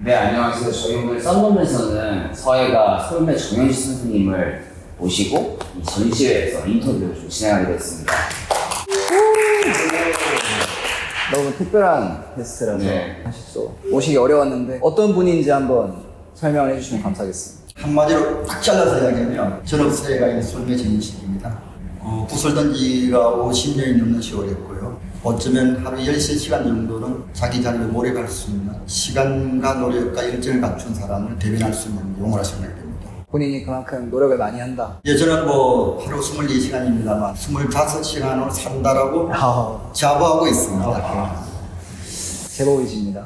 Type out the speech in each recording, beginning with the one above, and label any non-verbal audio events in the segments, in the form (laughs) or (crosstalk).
네, 안녕하세요. 저희 오늘 썬룸에서는 서해가 솔메 정현식 선생님을 모시고 이 전시회에서 인터뷰를 좀 진행하게 됐습니다. 너무 특별한 게스트라서 네. 사실 또 오시기 어려웠는데 어떤 분인지 한번 설명을 해주시면 감사하겠습니다. 한마디로 딱 잘라서 이야기하면 전업사회가 있는 솔메 정인식입니다. 어, 부설된 지가 50년이 넘는 세월이었고요. 어쩌면 하루 13시간 정도는 자기 자리에 몰입할 수 있는 시간과 노력과 열정을 갖춘 사람을 대변할 수 있는 용어라 생각이 됩니다. 본인이 그만큼 노력을 많이 한다. 예전엔 뭐 하루 24시간입니다만 25시간을 산다라고 아, 자부하고 있습니다. 제법이십니다.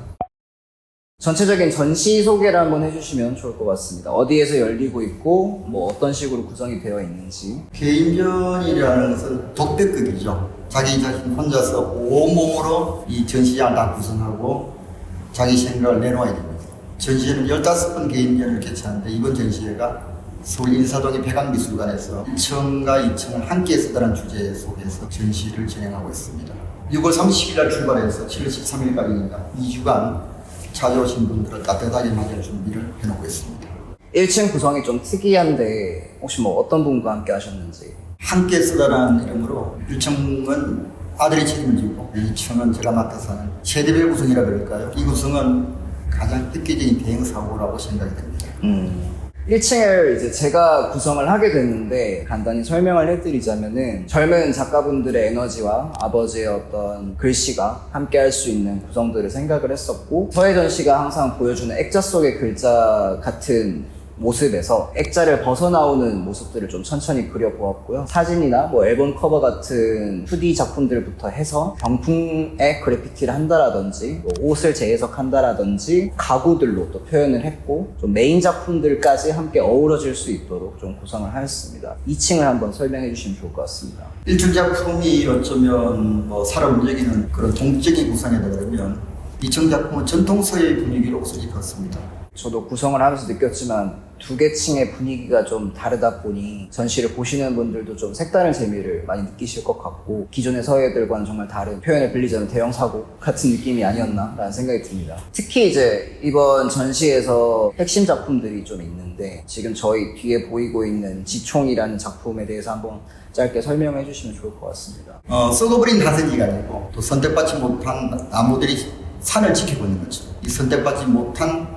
전체적인 전시 소개를 한번 해주시면 좋을 것 같습니다. 어디에서 열리고 있고 뭐 어떤 식으로 구성이 되어 있는지. 개인전이라는 것은 독백극이죠. 자기 자신 혼자서 온몸으로 이 전시장을 다 구성하고 자기 생각을 내놓아야 됩니다. 전시회는 15번 개인전을 개최하는데 이번 전시회가 서울 인사동의 백악미술관에서 1층과 2층을 함께 쓰다는 주제 속에서 전시를 진행하고 있습니다. 6월 30일 날 출발해서 7월 13일까지니까 2주간 찾아오신 분들을 따뜻하게 맞이할 준비를 해놓고 있습니다. 1층 구성이 좀 특이한데 혹시 뭐 어떤 분과 함께 하셨는지. 함께 쓰다라는 이름으로 1층은 아들이 책임을 지고 2층은 제가 맡아서 하는 세대별 구성이라 그럴까요? 이 구성은 가장 획기적인 대응 사고라고 생각이 됩니다. 음. 1층을 이제 제가 구성을 하게 됐는데 간단히 설명을 해드리자면은 젊은 작가분들의 에너지와 아버지의 어떤 글씨가 함께 할 수 있는 구성들을 생각을 했었고 서혜전 씨가 항상 보여주는 액자 속의 글자 같은 모습에서 액자를 벗어나오는 모습들을 좀 천천히 그려보았고요. 사진이나 뭐 앨범 커버 같은 2D 작품들부터 해서 병풍에 그래피티를 한다라든지 뭐 옷을 재해석한다라든지 가구들로 또 표현을 했고 좀 메인 작품들까지 함께 어우러질 수 있도록 좀 구성을 하였습니다. 2층을 한번 설명해 주시면 좋을 것 같습니다. 1층 작품이 어쩌면 뭐 사람 움직이는 그런 동적인 구성이다 그러면 2층 작품은 전통서의 분위기로 옷을 입었습니다. 저도 구성을 하면서 느꼈지만 두 개 층의 분위기가 좀 다르다 보니 전시를 보시는 분들도 좀 색다른 재미를 많이 느끼실 것 같고 기존의 서예들과는 정말 다른 표현을 빌리자면 대형 사고 같은 느낌이 아니었나라는 생각이 듭니다. 특히 이제 이번 전시에서 핵심 작품들이 좀 있는데 지금 저희 뒤에 보이고 있는 지총이라는 작품에 대해서 한번 짧게 설명해 주시면 좋을 것 같습니다. 어, 썩어버린 다슬기가 아니고 또 선택받지 못한 나무들이 산을 지키고 있는 거죠. 이 선택받지 못한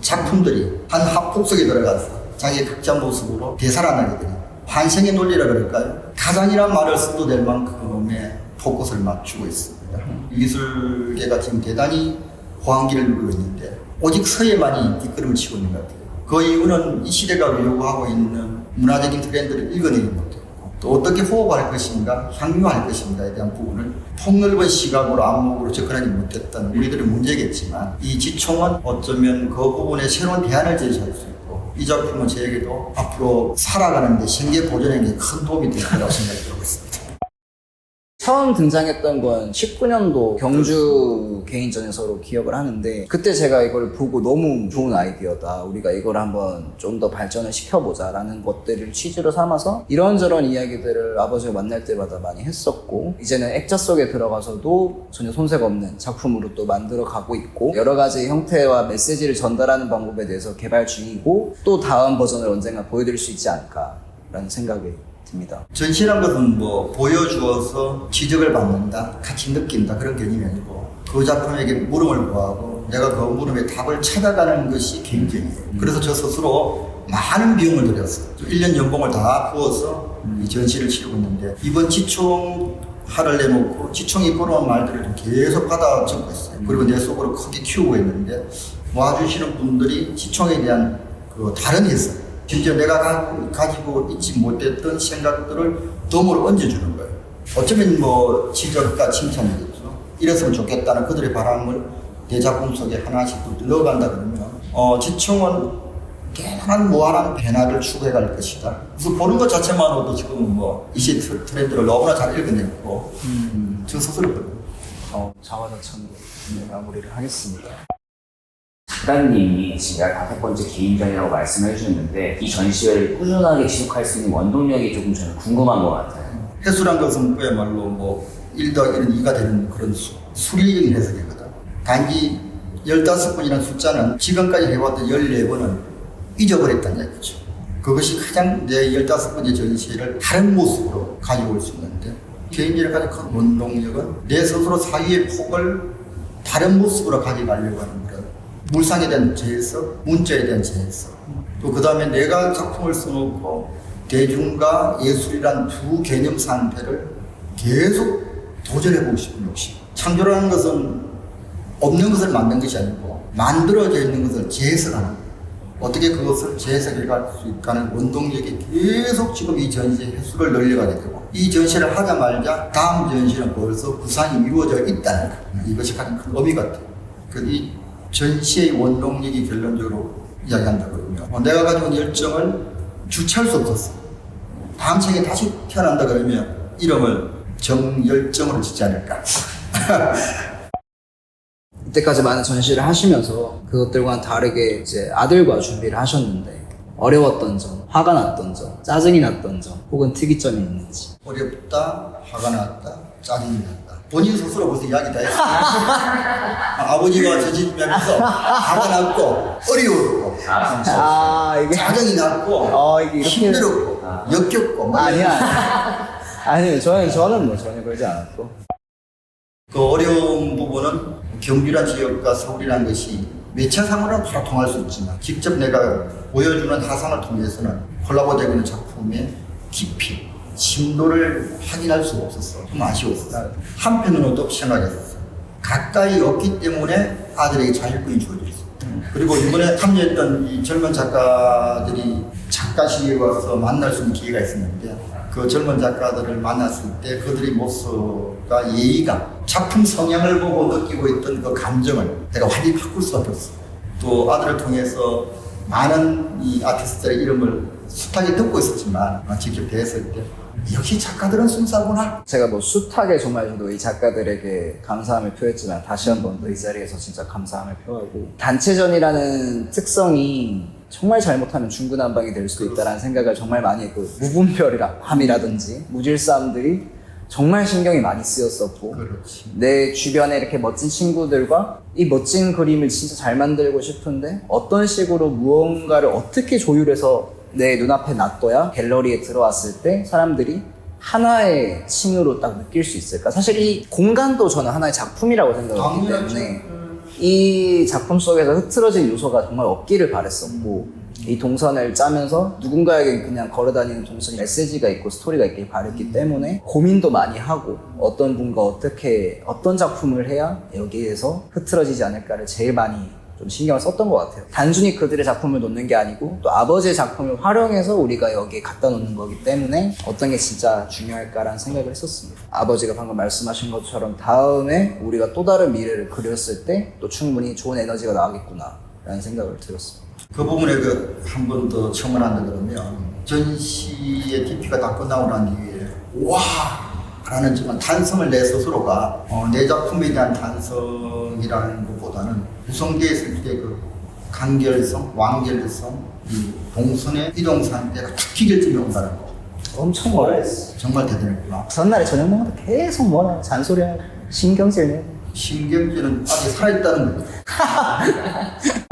작품들이 한 합곡 속에 들어가서 자기의 각자 모습으로 되살아나게 되는 환생의 논리라 그럴까요? 가장이란 말을 써도 될 만큼의 포커스를 맞추고 있습니다. 미술계가 지금 대단히 호황기를 누리고 있는데 오직 서예만이 뒷걸음을 치고 있는 것 같아요. 그 이유는 이 시대가 요구하고 있는 문화적인 트렌드를 읽어내지 못했고 또 어떻게 호흡할 것인가, 향유할 것인가에 대한 부분을 폭넓은 시각으로 안목으로 접근하지 못했던 우리들의 문제겠지만 이 지총은 어쩌면 그 부분에 새로운 대안을 제시할 수 있고 이 작품은 저에게도 앞으로 살아가는데 생계 보존에 큰 도움이 될 거라고 생각이 들고 있습니다. 처음 등장했던 건 19년도 경주 개인전에서로 기억을 하는데 그때 제가 이걸 보고 너무 좋은 아이디어다. 우리가 이걸 한번 좀 더 발전을 시켜보자 라는 것들을 취지로 삼아서 이런저런 이야기들을 아버지가 만날 때마다 많이 했었고 이제는 액자 속에 들어가서도 전혀 손색 없는 작품으로 또 만들어 가고 있고 여러 가지 형태와 메시지를 전달하는 방법에 대해서 개발 중이고 또 다음 버전을 언젠가 보여드릴 수 있지 않을까 라는 생각이 듭니다. 전시란 것은 뭐 보여주어서 지적을 받는다, 같이 느낀다 그런 개념이 아니고 그 작품에게 물음을 구하고 내가 그 물음에 답을 찾아가는 것이 개인적이에요. 그래서 저 스스로 많은 비용을 들여서 1년 연봉을 다 부어서 이 전시를 치르고 있는데 이번 지총 화를 내놓고 지총이 걸어온 말들을 좀 계속 받아 적고 있어요. 그리고 내 속으로 크게 키우고 있는데 와주시는 분들이 지총에 대한 그 다른 해석 심지어 내가 가, 가 지고 있지 못했던 생각들을 덤으로 얹어주는 거예요. 어쩌면 뭐 지적과 칭찬이겠죠. 이랬으면 좋겠다는 그들의 바람을 내 작품 속에 하나씩 또 넣어간다 그러면 어, 지총은 깨끗한 무한한 변화를 추구해갈 것이다. 그래서 보는 것 자체만으로도 지금 뭐 이시 트렌드를 너무나 잘 읽어냈고 음, 저 스스로. 어, 자화자찬으로 마무리를 하겠습니다. 작가님이 지금 다섯 번째 개인전이라고 말씀해 주셨는데 이 전시회를 꾸준하게 지속할 수 있는 원동력이 조금 저는 궁금한 것 같아요. 해수란 것은 그야말로 뭐 1 더하기 1은 2가 되는 그런 수, 수리적인 해석이거든. 단지 15번이라는 숫자는 지금까지 해왔던 14번을 잊어버렸다는 얘기죠. 그것이 가장 내 15번째 전시를 다른 모습으로 가져올 수 있는데 개인적으로 가장 큰 원동력은 내 스스로 사유의 폭을 다른 모습으로 가져가려고 하는 그런 물상에 대한 재해석, 문자에 대한 재해석 또 그 다음에 내가 작품을 써놓고 대중과 예술이란 두 개념 상태를 계속 도전해보고 싶은 욕심 창조라는 것은 없는 것을 만든 것이 아니고 만들어져 있는 것을 재해석하는. 어떻게 그것을 재해석해 갈 수 있다는 원동력이 계속 지금 이 전시의 횟수를 늘려가게 되고 이 전시를 하자마자 다음 전시는 벌써 구상이 이루어져 있다는 거 이것이 가장 큰 의미 같아요. 그이 전시의 원동력이 결론적으로 이야기한다 그러면 어, 내가 가지고 열정을 주체할 수 없었어. 다음 책에 다시 태어난다 그러면 이름을 정열정으로 짓지 않을까. (laughs) 이때까지 많은 전시를 하시면서 그것들과는 다르게 이제 아들과 준비를 하셨는데 어려웠던 점, 화가 났던 점, 짜증이 났던 점, 혹은 특이점이 있는지. 어렵다, 화가 났다, 짜증이 났다. 본인 스스로 벌써 이야기 다 했어. (laughs) 아버지와 저지면서 화가 났고, 어려웠고, 아 이게 짜증이 났고, 어 이게 이렇게 힘들었고, 역겹고, 뭐 아니야. (laughs) 아니요 저는 저는 뭐 전혀 그러지 않았고. 그 어려운 부분은 경주란 지역과 서울이라는 것이 매체 상으로는 바로 통할 수 있지만 직접 내가 보여주는 화상을 통해서는 콜라보 되고 있는 작품의 깊이, 심도를 확인할 수가 없었어. 좀 아쉬웠어. 한편으로는 또 생각했어. 가까이 없기 때문에 아들에게 자율권이 주어져 있어. 그리고 이번에 참여했던 이 젊은 작가들이 작가실에 와서 만날 수 있는 기회가 있었는데 그 젊은 작가들을 만났을 때 그들의 모습과 예의가 작품 성향을 보고 느끼고 있던 그 감정을 내가 완전히 바꿀 수밖에 없어. 또 아들을 통해서 많은 이 아티스트들의 이름을 숱하게 듣고 있었지만 직접 뵀을 때 역시 작가들은 순수하구나. 제가 뭐 숱하게 정말 저도 이 작가들에게 감사함을 표했지만 다시 한 번 더 이 자리에서 진짜 감사함을 표하고 단체전이라는 특성이 정말 잘못하면 중구난방이 될 수도 있다는 생각을 정말 많이 했고 무분별함이라든지 무질서함들이 정말 신경이 많이 쓰였었고 그렇지. 내 주변에 이렇게 멋진 친구들과 이 멋진 그림을 진짜 잘 만들고 싶은데 어떤 식으로 무언가를 어떻게 조율해서 내 눈앞에 놔둬야 갤러리에 들어왔을 때 사람들이 하나의 층으로 딱 느낄 수 있을까? 사실 이 공간도 저는 하나의 작품이라고 생각하기 당연하죠. 때문에 이 작품 속에서 흐트러진 요소가 정말 없기를 바랬었고 이 동선을 짜면서 누군가에게 그냥 걸어다니는 동선이 메시지가 있고 스토리가 있길 바랬기 때문에 고민도 많이 하고 어떤 분과 어떻게 어떤 작품을 해야 여기에서 흐트러지지 않을까를 제일 많이 좀 신경을 썼던 것 같아요. 단순히 그들의 작품을 놓는 게 아니고 또 아버지의 작품을 활용해서 우리가 여기에 갖다 놓는 거기 때문에 어떤 게 진짜 중요할까라는 생각을 했었습니다. 아버지가 방금 말씀하신 것처럼 다음에 우리가 또 다른 미래를 그렸을 때 또 충분히 좋은 에너지가 나오겠구나라는 생각을 들었습니다. 그 부분에 그 한 번 더 첨언한다 그러면 전시의 DP가 다 끝나고 난 뒤에 와! 라는 정말 탄성을 내 스스로가 어, 내 작품에 대한 탄성이라는 것보다는 구성되어 있을 때 그 간결성, 완결성, 이 동선의 이동 상태가 특히 결정이 온다는 거. 엄청 뭐라 했어. 정말 대단했구나. 전날에 저녁 때 계속 뭐라 잔소리하고 신경질 내고. 신경질은 아직 살아있다는 거죠 (laughs)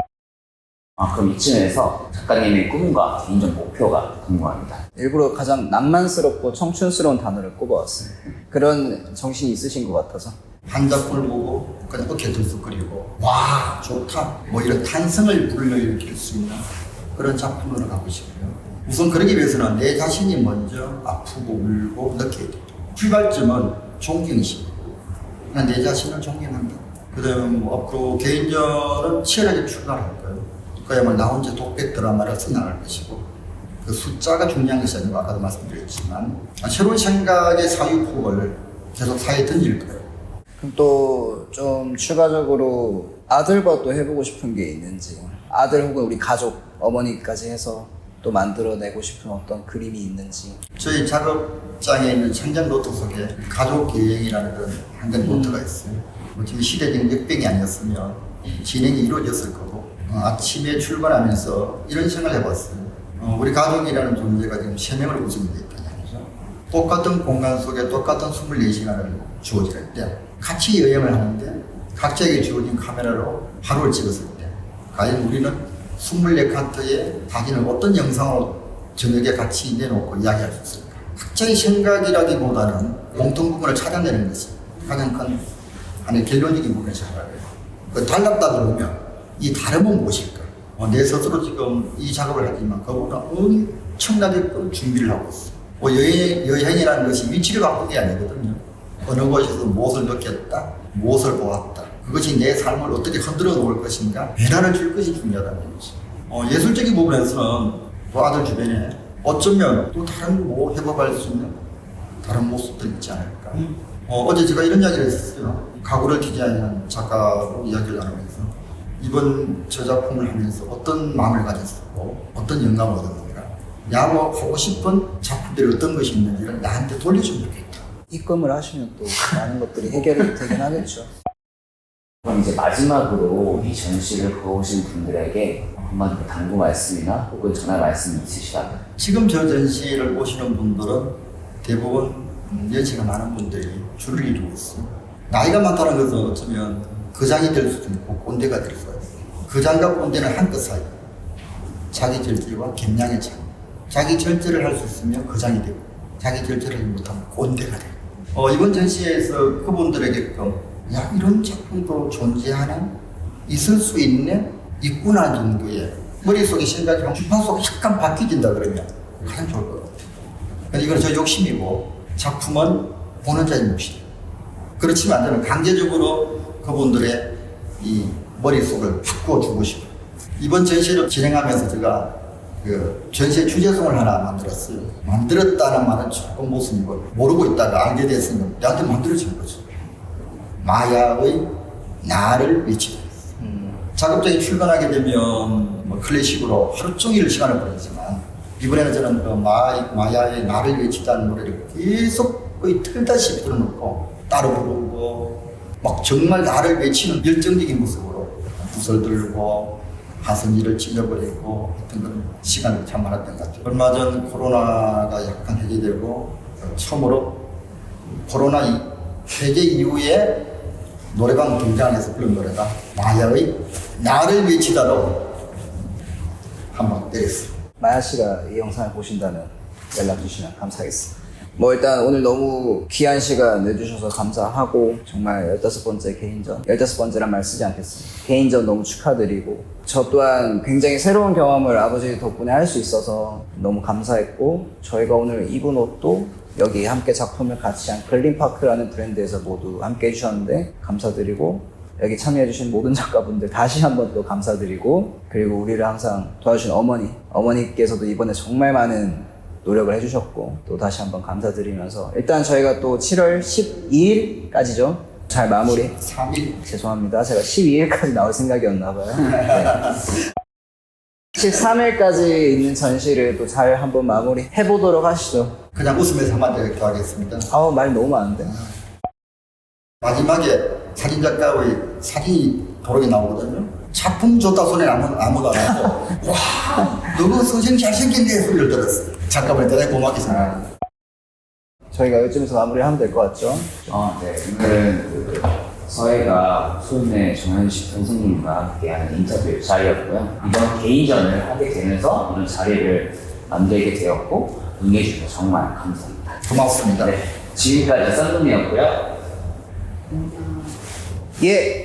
아, 그럼 이쯤에서 작가님의 꿈과 개인적 목표가 궁금합니다. 일부러 가장 낭만스럽고 청춘스러운 단어를 꼽아왔어요. 그런 정신이 있으신 것 같아서. 한 작품을 보고 그냥 어깨 들썩거리고 와 좋다 뭐 이런 탄성을 불러 일으킬 수 있는 그런 작품으로 가고 싶어요 우선 그러기 위해서는 내 자신이 먼저 아프고 울고 느껴야 돼요 출발점은 존경심 그냥 내 자신을 존경한다 그 다음에 뭐 앞으로 개인전은 치열하게 거예요 그야말로 나 혼자 독백 드라마를 써나갈 것이고 그 숫자가 중요한 것이 아니고 아까도 말씀드렸지만 새로운 생각의 사유폭을 계속 사회에 던질 거예요. 그럼 또 좀 추가적으로 아들과 또 해보고 싶은 게 있는지 아들 혹은 우리 가족 어머니까지 해서 또 만들어내고 싶은 어떤 그림이 있는지. 저희 작업장에 있는 천장 노트 속에 가족 여행이라는 그런 한간 노트가 있어요. 뭐 지금 시대적인 역병이 아니었으면 진행이 이루어졌을 거고. 어, 아침에 출발하면서 이런 생각을 해봤어요. 어, 우리 가족이라는 존재가 지금 세 명을 구성되어 있다는 얘기죠. 똑같은 공간 속에 똑같은 24시간을 주어질 때 같이 여행을 하는데 각자에게 주어진 카메라로 하루를 찍었을 때 과연 우리는 24카트의 사진을 어떤 영상으로 저녁에 같이 내놓고 이야기할 수 있을까? 각자의 생각이라기보다는 공통 부분을 찾아내는 것이 가장 큰 하나의 결론적인 생각해요. 그 달랐다 그러면 이 다름은 무엇일까? 어, 내 스스로 지금 이 작업을 하지만 그보다 엄청나게 큰 준비를 하고 있어. 뭐 여행, 여행이라는 것이 위치를 바꾸는 게 아니거든요. 어느 곳에서 무엇을 느꼈다, 무엇을 보았다. 그것이 내 삶을 어떻게 흔들어 놓을 것인가, 변화를 줄 것이 중요하다는 거지. 어, 예술적인 부분에서는 또 아들 주변에 어쩌면 또 다른 뭐 해법할 수 있는 다른 모습도 있지 않을까. 어, 어제 제가 이런 이야기를 했었어요. 가구를 디자인한 작가로 이야기를 나누면서 이번 저 작품을 하면서 어떤 마음을 가졌었고 어떤 영감을 얻었는가. 야뭐 하고 싶은 작품들이 어떤 것이 있는지를 나한테 돌려주면 좋겠다. 입금을 하시면 또 많은 것들이 해결이 되긴 하겠죠. 그럼 이제 마지막으로 이 전시를 보신 분들에게 한마디 뭐 당부 말씀이나 혹은 전화 말씀이 있으시다면 지금 저 전시를 보시는 분들은 대부분 음, 연세가 많은 분들이 줄을 이루고 있어요. 나이가 많다는 것은 어쩌면 거장이 될 수도 있고 꼰대가 될 수도. 거장과 꼰대는 한끗 사이. 자기 절제와 gem량의 차이. 자기 절제를 할 수 있으면 거장이 되고 자기 절제를 못하면 꼰대가 되고 어, 이번 전시에서 그분들에게끔 야 이런 작품도 존재하나? 있을 수 있네? 있구나 정도의 머릿속의 생각이 주판속이 약간 바뀌진다 그러면 가장 좋을 것 같아요. 이건 저 욕심이고 작품은 보는 자의 몫이에요. 그렇지만 저는 강제적으로 그분들의 이 머릿속을 바꾸어 주고 싶어요. 이번 전시를 진행하면서 제가 그 전시의 주제송을 하나 만들었어요. 만들었다는 말은 조금 무슨 걸 모르고 있다가 알게 됐으니까 나한테 만들어진 거죠. 마야의 나를 외치다. 작업장에 출근하게 되면 뭐 클래식으로 하루 종일 시간을 보내지만 이번에는 저는 그 마, 마야의 나를 외치다는 노래를 계속 거의 틀다시피 틀어놓고 따로 부르고 막 정말 나를 외치는 열정적인 모습으로 구설 들고 하선이를 찔러버리고 했던 그런 시간이 참 많았던 것 같아요. 얼마 전 코로나가 약간 해제되고 처음으로 코로나 이- 해제 이후에 노래방 등장해서 부른 노래가 마야의 나를 외치다로 한번 때렸어요. 마야 씨가 이 영상을 보신다면 연락 주시면 감사하겠습니다. 뭐 일단 오늘 너무 귀한 시간 내주셔서 감사하고 정말 15번째 개인전 15번째란 말 쓰지 않겠습니다. 개인전 너무 축하드리고 저 또한 굉장히 새로운 경험을 아버지 덕분에 할 수 있어서 너무 감사했고 저희가 오늘 입은 옷도 여기 함께 작품을 같이 한 글린파크라는 브랜드에서 모두 함께 해주셨는데 감사드리고 여기 참여해주신 모든 작가분들 다시 한 번 또 감사드리고 그리고 우리를 항상 도와주신 어머니 어머니께서도 이번에 정말 많은 노력을 해주셨고 또 다시 한번 감사드리면서 일단 저희가 또 7월 12일까지죠? 잘 마무리. 3일. 죄송합니다. 제가 12일까지 나올 생각이었나 봐요. 네. 13일까지 있는 전시를 또 잘 한번 마무리 해보도록 하시죠. 그냥 웃으면서 한마디 이렇게 하겠습니다. 아우 말이 너무 많은데. 마지막에 사진작가의 사진이 도록에 나오거든요. 작품 좋다 소리는 아무, 아무도 안 하고 (laughs) 와 너무 선생 잘생겼네 소리를 들었어요. 작가분이 대단히 고맙게 생각합니다. 저희가 이쯤에서 마무리하면 될 것 같죠? 어, 네. 오늘은 그 서해가 소윤의 정현식 선생님과 함께하는 인터뷰 자리였고요. 이번 개인전을 하게 되면서 이런 자리를 만들게 되었고 응해주셔서 정말 감사합니다. 고맙습니다. 네. 지금까지 썬룸이었고요. 예